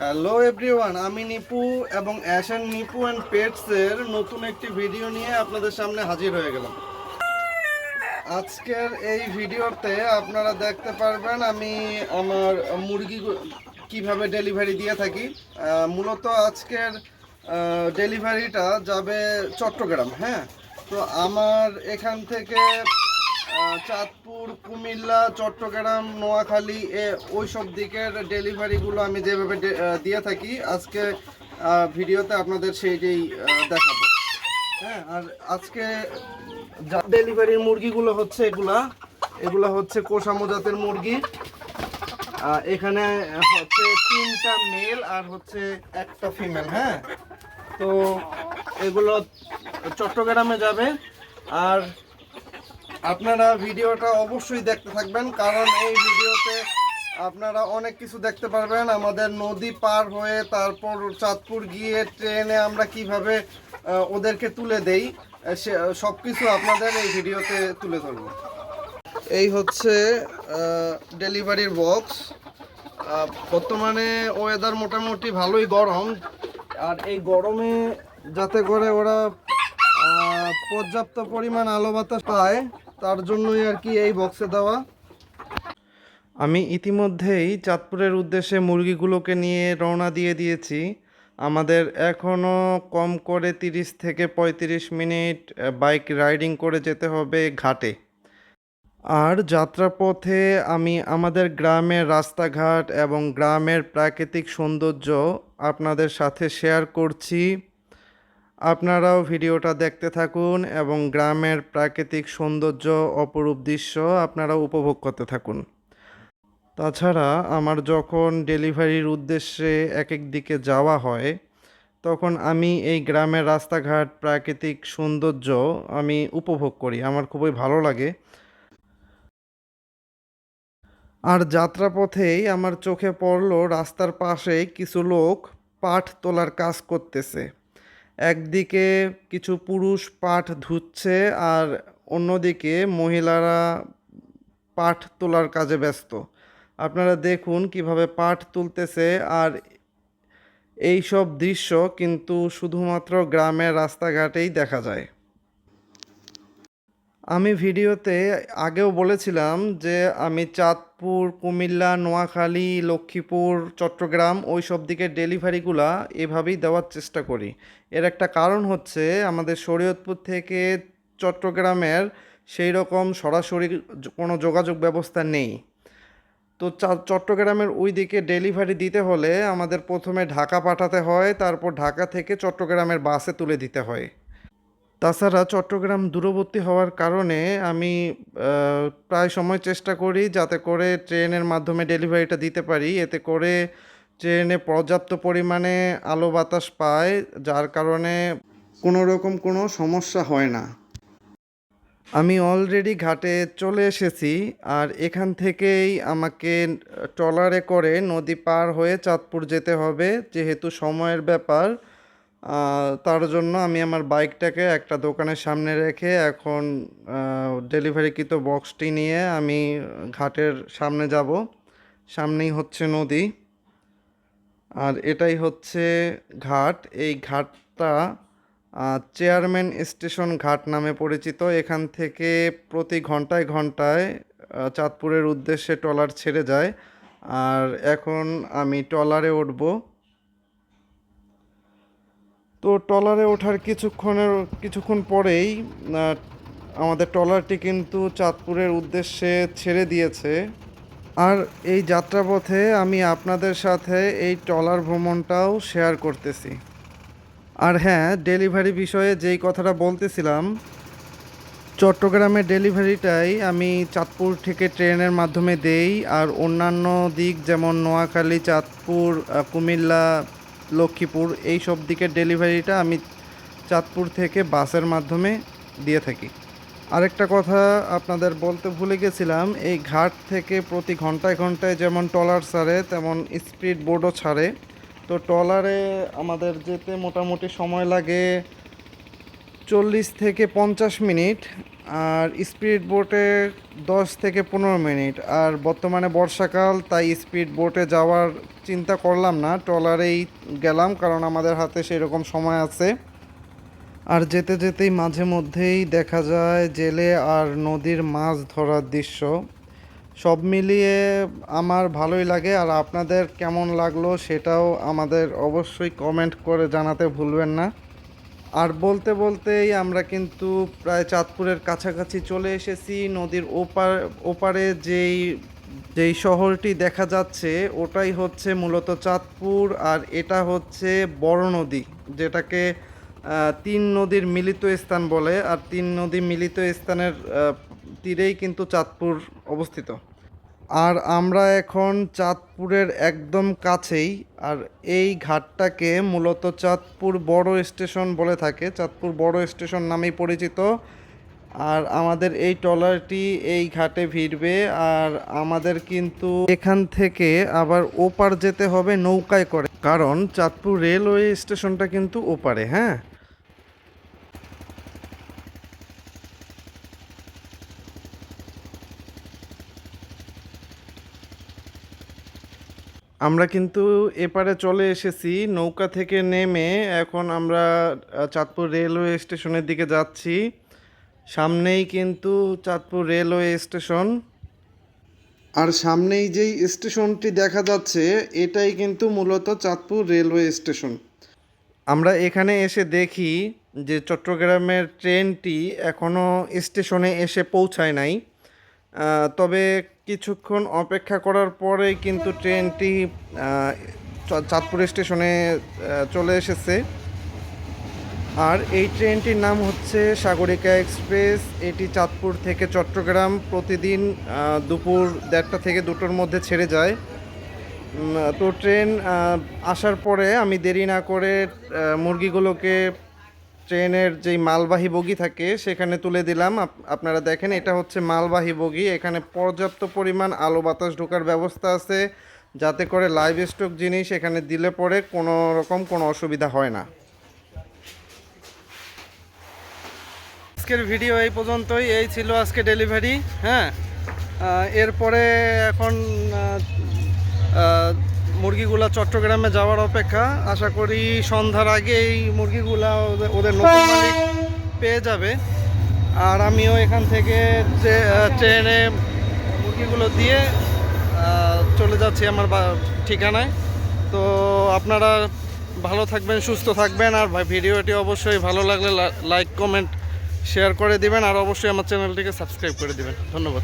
Hello everyone আমি নিপু এবং অ্যাশন Nipu and পেটসের নতুন একটি ভিডিও নিয়ে আপনাদের সামনে হাজির হয়ে গেলাম। আজকের এই ভিডিওতে আপনারা দেখতে পারবেন আমি আমার মুরগি কীভাবে ডেলিভারি দিয়ে থাকি। মূলত আজকের ডেলিভারিটা যাবে চট্টগ্রাম হ্যাঁ? তো আমার এখান থেকে চাঁদপুর, কুমিল্লা, চট্টগ্রাম, নোয়াখালী, এ ওই সব দিকের ডেলিভারিগুলো আমি যেভাবে দিয়ে থাকি, আজকে ভিডিওতে আপনাদের সেইটাই দেখাবো। হ্যাঁ আর আজকে ডেলিভারির মুরগিগুলো হচ্ছে এগুলা এগুলা হচ্ছে কোষামো জাতের মুরগি। এখানে হচ্ছে তিনটা মেল আর হচ্ছে একটা ফিমেল হ্যাঁ? তো এগুলো চট্টগ্রামে যাবে, আর আপনারা ভিডিওটা অবশ্যই দেখতে থাকবেন, কারণ এই ভিডিওতে আপনারা অনেক কিছু দেখতে পারবেন। আমাদের নদী পার হয়ে তারপর চাঁদপুর গিয়ে ট্রেনে আমরা কীভাবে ওদেরকে তুলে দেই সে সব কিছু আপনাদের এই ভিডিওতে তুলে ধরব। এই হচ্ছে ডেলিভারির বক্স। বর্তমানে ওয়েদার মোটামুটি ভালোই গরম। আর এই গরমে যাতে করে ওরা পর্যাপ্ত পরিমাণ আলো বাতাস পায় তার জন্যই আর কি এই বক্সে দেওয়া। আমি ইতিমধ্যেই চাঁদপুরের উদ্দেশ্যে মুরগিগুলোকে নিয়ে রওনা দিয়ে দিয়েছি। আমাদের এখনও কম করে তিরিশ থেকে পঁয়ত্রিশ মিনিট বাইক রাইডিং করে যেতে হবে ঘাটে। আর যাত্রাপথে আমি আমাদের গ্রামের রাস্তাঘাট এবং গ্রামের প্রাকৃতিক সৌন্দর্য আপনাদের সাথে শেয়ার করছি। আপনারাও ভিডিওটা দেখতে থাকুন এবং গ্রামের প্রাকৃতিক সৌন্দর্য অপরূপ দৃশ্য আপনারা উপভোগ করতে থাকুন। তাছাড়া আমার যখন ডেলিভারির উদ্দেশ্যে এক এক দিকে যাওয়া হয়, তখন আমি এই গ্রামের রাস্তাঘাট, প্রাকৃতিক সৌন্দর্য আমি উপভোগ করি, আমার খুবই ভালো লাগে। আর যাত্রাপথেই আমার চোখে পড়ল রাস্তার পাশে কিছু লোক পাট তোলার কাজ করতেছে। একদিকে কিছু পুরুষ পাঠ ধুচ্ছে আর অন্যদিকে মহিলারা পাঠ তোলার কাজে ব্যস্ত। আপনারা দেখুন কীভাবে পাঠ তুলতেছে আর এই সব দৃশ্য কিন্তু শুধুমাত্র গ্রামের রাস্তাঘাটেই দেখা যায়। আমি ভিডিওতে আগেও বলেছিলাম যে আমি চাঁদপুর, কুমিল্লা, নোয়াখালী, লক্ষ্মীপুর, চট্টগ্রাম ওই সব দিকে ডেলিভারিগুলা এভাবেই দেওয়ার চেষ্টা করি। এর একটা কারণ হচ্ছে আমাদের শরীয়তপুর থেকে চট্টগ্রামের সেই রকম সরাসরি কোনো যোগাযোগ ব্যবস্থা নেই। তো চট্টগ্রামের ওই দিকে ডেলিভারি দিতে হলে আমাদের প্রথমে ঢাকা পাঠাতে হয়, তারপর ঢাকা থেকে চট্টগ্রামের বাসে তুলে দিতে হয়। তাছাড়া চট্টগ্রাম দূরবর্তী হওয়ার কারণে আমি প্রায় সময় চেষ্টা করি যাতে করে ট্রেনের মাধ্যমে ডেলিভারিটা দিতে পারি। এতে করে ট্রেনে পর্যাপ্ত পরিমাণে আলো বাতাস পায়, যার কারণে কোনো রকম কোনো সমস্যা হয় না। আমি অলরেডি ঘাটে চলে এসেছি আর এখান থেকেই আমাকে ট্রলারে করে নদী পার হয়ে চাঁদপুর যেতে হবে, যেহেতু সময়ের ব্যাপার। তার জন্য আমি আমার বাইকটাকে একটা দোকানের সামনে রেখে এখন ডেলিভারিকৃত বক্সটি নিয়ে আমি ঘাটের সামনে যাব। সামনেই হচ্ছে নদী। আর এটাই হচ্ছে ঘাট। এই ঘাটটা চেয়ারম্যান স্টেশন ঘাট নামে পরিচিত। এখান থেকে প্রতি ঘন্টায় ঘন্টায় চাঁদপুরের উদ্দেশ্যে ট্রলার ছেড়ে যায়। আর এখন আমি ট্রলারে উঠব। তো ট্রলারে ওঠার কিছুক্ষণের, কিছুক্ষণ পরেই আমাদের ট্রলারটি কিন্তু চাঁদপুরের উদ্দেশ্যে ছেড়ে দিয়েছে। আর এই যাত্রাপথে আমি আপনাদের সাথে এই ট্রলার ভ্রমণটাও শেয়ার করতেছি। আর হ্যাঁ ডেলিভারি বিষয়ে যেই কথাটা বলতেছিলাম, চট্টগ্রামের ডেলিভারিটাই আমি চাঁদপুর থেকে ট্রেনের মাধ্যমে দেই। আর অন্যান্য দিক যেমন নোয়াখালী, চাঁদপুর কুমিল্লা লক্ষ্মীপুর এই সব দিকের ডেলিভারিটা আমি চাঁদপুর থেকে বাসের মাধ্যমে দিয়ে থাকি। আরেকটা কথা আপনাদের বলতে ভুলে গেছিলাম, এই ঘাট থেকে প্রতি ঘন্টায় ঘন্টায় যেমন টলার ছাড়ে, তেমন স্পিড বোর্ডও ছাড়ে। তো ট্রলারে আমাদের যেতে মোটামুটি সময় লাগে চল্লিশ থেকে পঞ্চাশ মিনিট আর স্পিড বোটে দশ থেকে পনেরো মিনিট। আর বর্তমানে বর্ষাকাল, তাই স্পিড বোটে যাওয়ার চিন্তা করলাম না, ট্রলারেই গেলাম, কারণ আমাদের হাতে সেরকম সময় আছে। আর যেতে যেতেই মাঝে মধ্যেই দেখা যায় জেলে আর নদীর মাছ ধরার দৃশ্য। সব মিলিয়ে আমার ভালোই লাগে, আর আপনাদের কেমন লাগল সেটাও আমাদের অবশ্যই কমেন্ট করে জানাতে ভুলবেন না। আর বলতে বলতেই আমরা কিন্তু প্রায় চাঁদপুরের কাছাকাছি চলে এসেছি। নদীর ওপার, ওপারে যেই যেই শহরটি দেখা যাচ্ছে, ওটাই হচ্ছে মূলত চাঁদপুর আর এটা হচ্ছে বড় নদী, যেটাকে তিন নদীর মিলিত স্থান বলে। আর তিন নদী মিলিত স্থানের তীরেই কিন্তু চাঁদপুর অবস্থিত। আর আমরা এখন চাঁদপুরের একদম কাছেই, আর এই ঘাটটাকে মূলত চাঁদপুর বড় স্টেশন বলে থাকে। চাঁদপুর বড় স্টেশন নামেই পরিচিত। আর আমাদের এই ট্রলারটি এই ঘাটে ভিড়বে। আর আমাদের কিন্তু এখান থেকে আবার ওপার যেতে হবে নৌকায় করে। কারণ চাঁদপুর রেলওয়ে স্টেশনটা কিন্তু ওপারে হ্যাঁ? আমরা কিন্তু এপারে চলে এসেছি, নৌকা থেকে নেমে এখন আমরা চাঁদপুর রেলওয়ে স্টেশনের দিকে যাচ্ছি। সামনেই কিন্তু চাঁদপুর রেলওয়ে স্টেশন। আর সামনেই যেই স্টেশনটি দেখা যাচ্ছে, এটাই কিন্তু মূলত চাঁদপুর রেলওয়ে স্টেশন। আমরা এখানে এসে দেখি যে চট্টগ্রামের ট্রেনটি এখনও স্টেশনে এসে পৌঁছায় নাই। তবে কিছুক্ষণ অপেক্ষা করার পরেই কিন্তু ট্রেনটি চাঁদপুর স্টেশনে চলে এসেছে। আর এই ট্রেনটির নাম হচ্ছে সাগরিকা এক্সপ্রেস। এটি চাঁদপুর থেকে চট্টগ্রাম প্রতিদিন দুপুর দেড়টা থেকে দুটোর মধ্যে ছেড়ে যায়। তো ট্রেন আসার পরে আমি দেরি না করে মুরগিগুলোকে ট্রেনের যেই মালবাহী বগি থাকে, সেখানে তুলে দিলাম। আপ- আপনারা দেখেন, এটা হচ্ছে মালবাহী বগি। এখানে পর্যাপ্ত পরিমাণ আলো বাতাস ঢোকার ব্যবস্থা আছে, যাতে করে লাইভ স্টক জিনিস এখানে দিলে পরে কোনো রকম কোনো অসুবিধা হয় না। আজকের ভিডিও এই পর্যন্তই। এই ছিল আজকে ডেলিভারি হ্যাঁ? এরপরে এখন মুরগিগুলা চট্টগ্রামে যাওয়ার অপেক্ষা। আশা করি সন্ধ্যার আগেই মুরগিগুলা ওদের- নতুন মালিক পেয়ে যাবে। আর আমিও এখান থেকে ট্রেনে মুরগিগুলো দিয়ে চলে যাচ্ছি আমার ঠিকানায়। তো আপনারা ভালো থাকবেন, সুস্থ থাকবেন। আর ভিডিওটি অবশ্যই ভালো লাগলে লাইক কমেন্ট শেয়ার করে দিবেন। আর অবশ্যই আমার চ্যানেলটিকে সাবস্ক্রাইব করে দিবেন। ধন্যবাদ।